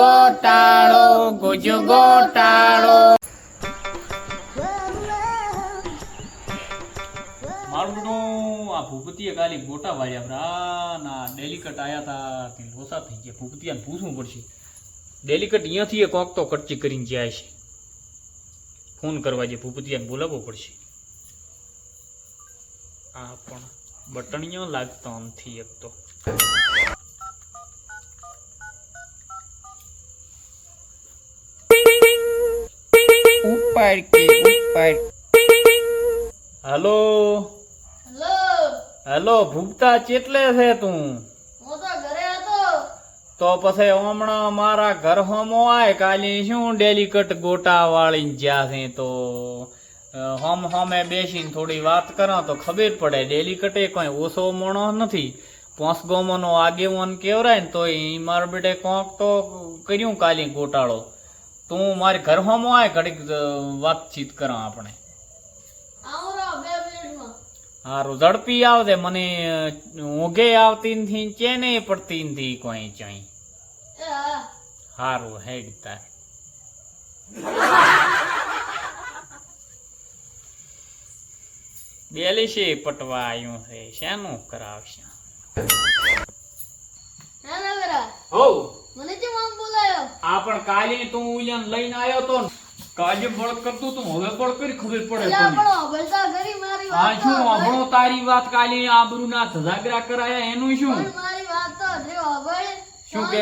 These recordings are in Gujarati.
ગોટાળો, ગુજુ ગોટાળો. મારું આ ભૂપતિએ કાલી ગોટા વાળ્યા ના ડેલિકટ આયા તા તે લોસા થઈ ગયા. ભૂપતિયાને પૂછવું પડશે. ડેલિકટ અહીંયાથી એ કોક તો કટચી કરીને જાય છે ફોન કરવા જે ભૂપતિયાને બોલાવવો પડશે. આ પણ બટણીઓ લાગતો નથી એક તો. હાલો? હેલો? હેલો ભૂપતા ચેટલે છે તું? તો ઘરે હતો. તો પછી હમણાં મારા ઘર હોમો આય કાલી શું ડેલિકટ ગોટા વાળી જ્યાં છે તો? હોમ હોમે બેસીને થોડી વાત કરો તો ખબર પડે ડેલિકટે કોઈ ઓછો મોણો નથી. પોંચ ગોમોનો આગેવન કેવરાય ને તો એ મારા બેટે કોક તો કર્યું કાલી ગોટાળો. તું મારી ઘર આવે આય ઘડીક વાતચીત કરો આપણે. હારું ઝડપી આવજે મને ઊંઘે આવતી નથી ચેને પડતી નથી કોઈ ચાઈ હારું હે. હેડ તાર. બેલીશે પટવા આવ્યું છે શેનું કરાવશે? ના ના બેરા હો મને આ પણ કાલે તું ઉલિયન લઈને આવ્યો તો ને. કાલે બળ કરતું તું હવે બળ કરી ખબર પડે વાત શું અભણો તારી વાત કાલે આબરૂના ધજાગરા કરાયા એનું શું? મારી વાત તો શું કે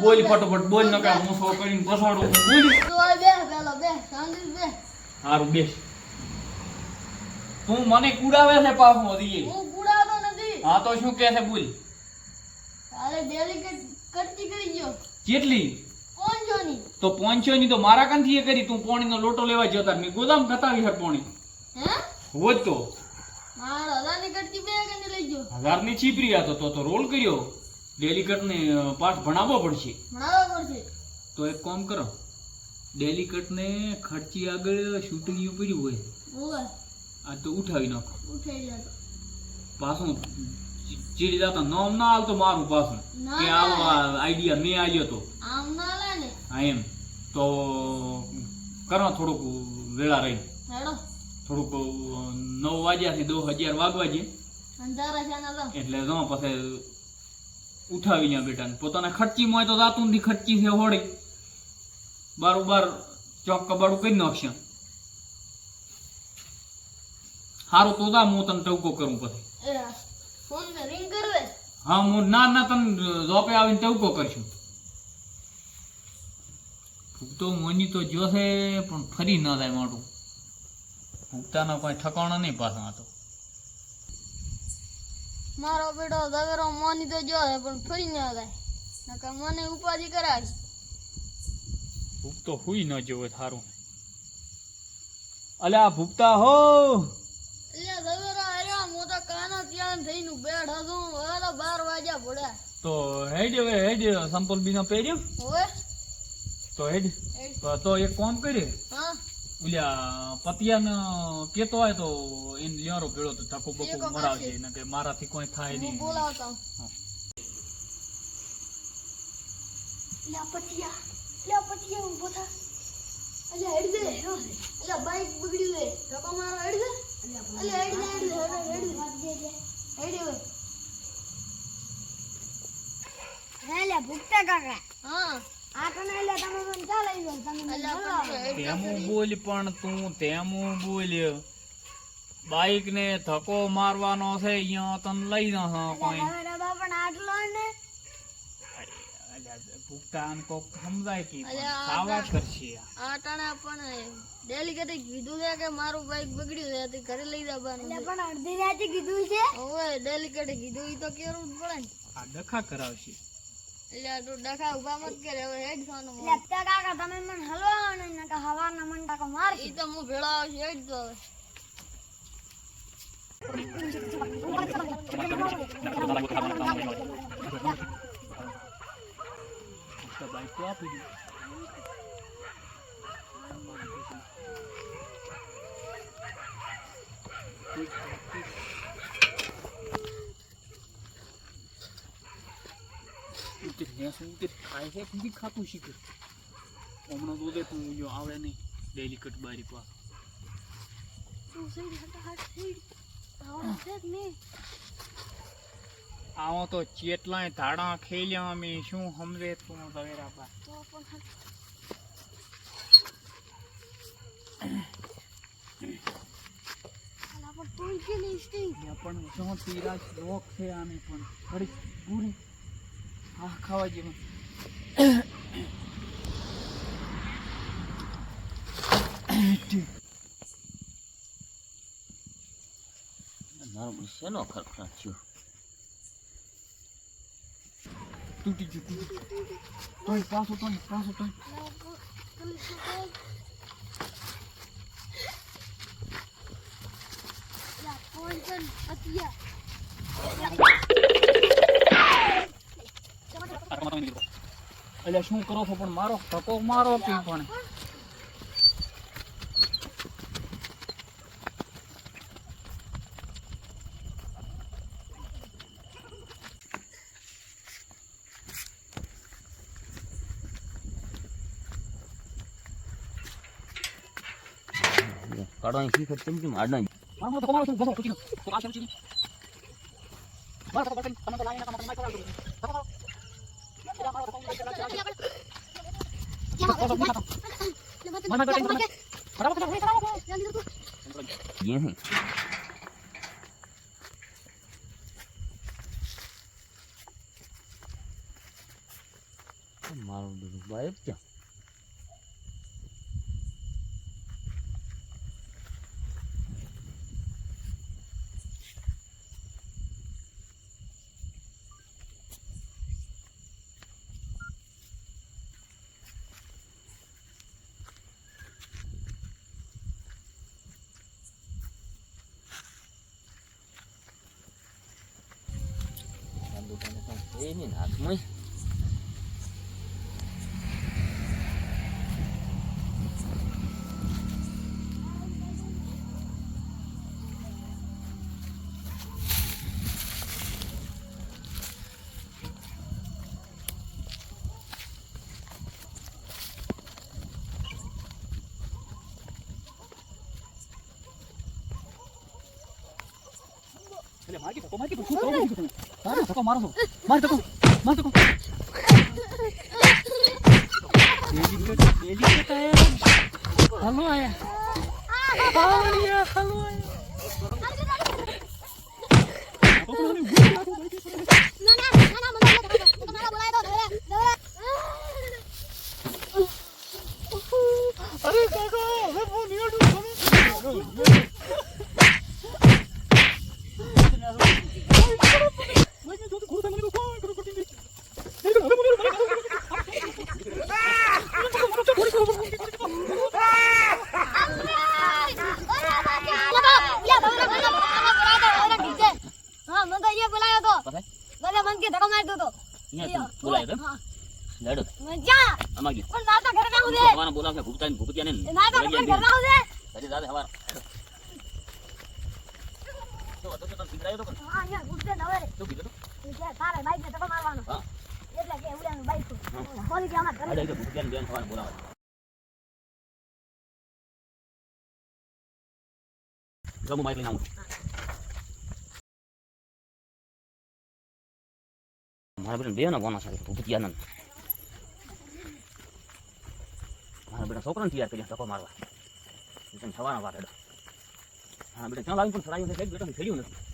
બોલ ફટોફટ બોલ ન કે હું સો કરીને બસાડું બોલ. તો બે પેલો બે શાંતિ બે. હારું બેસ. તું મને કુડાવે છે પાછો હજી. હું કુડાવતો નથી. હા તો શું કે છે બોલ. અરે ડેલિકેટ કરતી કેટલી? તો પોંચો ની તો મારા કાંથી એ કરી તું પોણીનો લોટો લેવા જતા મેં ગોદામ ખતાવી હર પોણી. હે? હોજ તો. હજારની છીપરી હતો તો તો રોલ કર્યો. ડેલિકટ ને પાઠ ભણાવવો પડશે. તો એક કામ કરો. ડેલિકટ ને ખર્ચી આગળ શૂટિંગ પડ્યું હોય. આ તો ઉઠાવી નાખો. પાછું ચીડી જતા નામ ના હાલતો મારું પાછું. કે આવો આઈડિયા મેં આવ્યો તો. આમ ના હા એમ. તો કરો થોડુંક વેળા રહી થોડુંક નવ વાગ્યા થી દસ અગિયાર વાગવા લો. એટલે જો પછી ઉઠાવી ગયા બેટાને. પોતાના ખર્ચી હોય તો જાતું નથી ખર્ચી છે હોળી બારોબાર ચોક કબાડું કરી નાખશે. સારું તો જા હું તને ટવકો કરું પછી. ફોન ને રિંગ કરવે. હા હું ના ના તને જોપે આવીને ટવકો કરશું. ભૂગતો મોની તો જોશે પણ ફરી ન થાય મોટું ભૂગતાનો કોઈ ઠકાણો નહીં પાછો આ તો મારો બેટો દવેરો મોની તો જોશે પણ ફરી ના થાય નકર મને ઉપાધિ કરાવી. ભૂગતો હુઈ ન જોવે થારું અલ્યા ભૂગતા હો. અલ્યા કાનો ત્યાં થઈને બેઠો છું. હવે તો બાર વાગ્યા પડ્યા તો હેડ હવે હેડ. સંપલ બીનો પહેર્યો? હવે? તો હેડ. તો- તો એક કામ કરે હા. ઓલ્યા પતિયાને કેતો હોય તો એને લ્યારો ભેળો તો ધક્કો બક્કો મરાવજે ને કે મારાથી કોઈ થાય નહીં. બોલાવતા. લ્યા લ્યા પટિયા ઊભો થા. અલ્યા હેડ દે અલ્યા બાઈક બગડી લે ધક્કો મારો હેડ દે અલ્યા હેડ દે હેડ દે હેડ દે હેડ દે હેડ દે હેલે ભૂખતા કાકા હા આ કને એટલે તમે મને ચા લઈ જાઓ તમે મને અલ્યા બોલાવો. પણ હેડ તેમું બોલ પણ તું તેમું બોલ. બાઈક ને ધક્કો મારવાનો છે અહીંયા તને લઈ ન કોઈ. પણ આટલો ને. ભૂગતાન કોક સમજાય કે સાવા કરશે આ. પણ ડેલી પણ કીધું છે કે મારું બાઈક બગડ્યું છે ઘરે લઈ જવાનું એટલે પણ અડધી રાતે કીધું છે? હવે ડેલિકેટે કીધું ઈ તો કેવું જ પડે આ ડખા કરાવશે. કાકા તમે મને હલવાઓ ને નકર હવારના મને ટાકો માર ઈ તો હું ભેળો આવશે હેડ તો હવે. બાઈક તો આપી દે ઉતર ખાય છે? કીધી ખાતું શીખે. હમણાં દૂધે તું જો આવે નહીં. ડેલી કટ બારી પા તું સઈડ હટા હાટ સઈડ આવડે છે જ નહીં આવો તો ચેટલાય ધાડા ખેલ્યા અમે શું સમજે તું તવેરા તો પણ પણ પણ જો તિરાશ રોગ છે આને પણ. ઘડી પૂરી હા ખાવા જેવું. મારું શેનો ખરખરાટ થયો? તૂટી ગયું તૂટી તોય પાછો તોય પાછો તોય. પોઈઝન એટલે શું કરો છો પણ મારો ધક્કો મારો તું પણ. કાઢવાની શીખ જ કેમ આડના. મારો ધક્કો મારો તું આ શેમ ચીની મારો ધક્કો તમે તો લાવીને તમે માઈક કરાવી દો ધક્કો મારો એટલે મારો ધક્કો મારો ધક્કો મારો ધક્કો મારો મને કટિંગ તમે બરાબર કરાવો કરાવો ये है દુકાને કાંઈ છે નહીં ને હાથમાં એટલે મારી ધક્કો મારી છો મારો ધક્કો મારો અરે કાકા હવે ફોન નિયાડું તમે હા મને તો અહીંયા બોલાયો તો? મને મન કે ધક્કો મારી દો તો અહીંયા તું. તો લડો. જા. આમાં ગયો. પણ ના તો ઘરે ના ઉદે હવાના બોલાવશે ભૂપતા ભૂપતિયા ને ના તો ઘરે ના ઉદે અરે દાદા હવાર. તો હતો તો તને તો હા યાર ઉદે નવે શું કીધું તું? તારે બાઈક ને ધક્કો મારવાનો. હા. એટલે કે ઉડાનું બાઈક હોલી કે અમાર ઘરે તો ભૂપતિયાની બેન હવારે બોલાવે. જો હું લઈને આવું મારા બેટા બે ના બોનસ આવે ભૂપતિયાનંદ મારા બેટા છોકરાને તૈયાર કર્યા ટકો મારવા. સવારના વાત હેડો હા બેટા ક્યાં લાવી પણ સડાયું નથી બેટા ખેડ્યું નથી.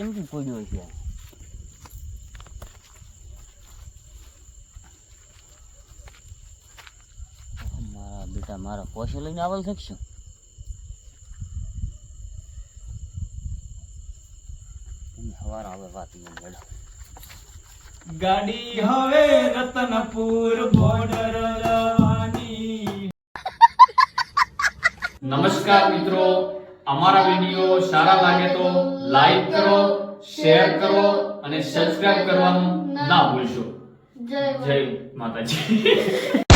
કેમ પડ્યો છે? મારા બેટા મારા પોસે લઈને આવેલ છે કે શું? એની હવાર આવે વાત ગાડી હવે રતનપુર બોર્ડર રવાની. નમસ્કાર મિત્રો. અમારા વીડિયો સારા લાગે તો લાઈક કરો શેર કરો અને સબસ્ક્રાઇબ કરવાનું ના ભૂલશો. જય જય માતાજી.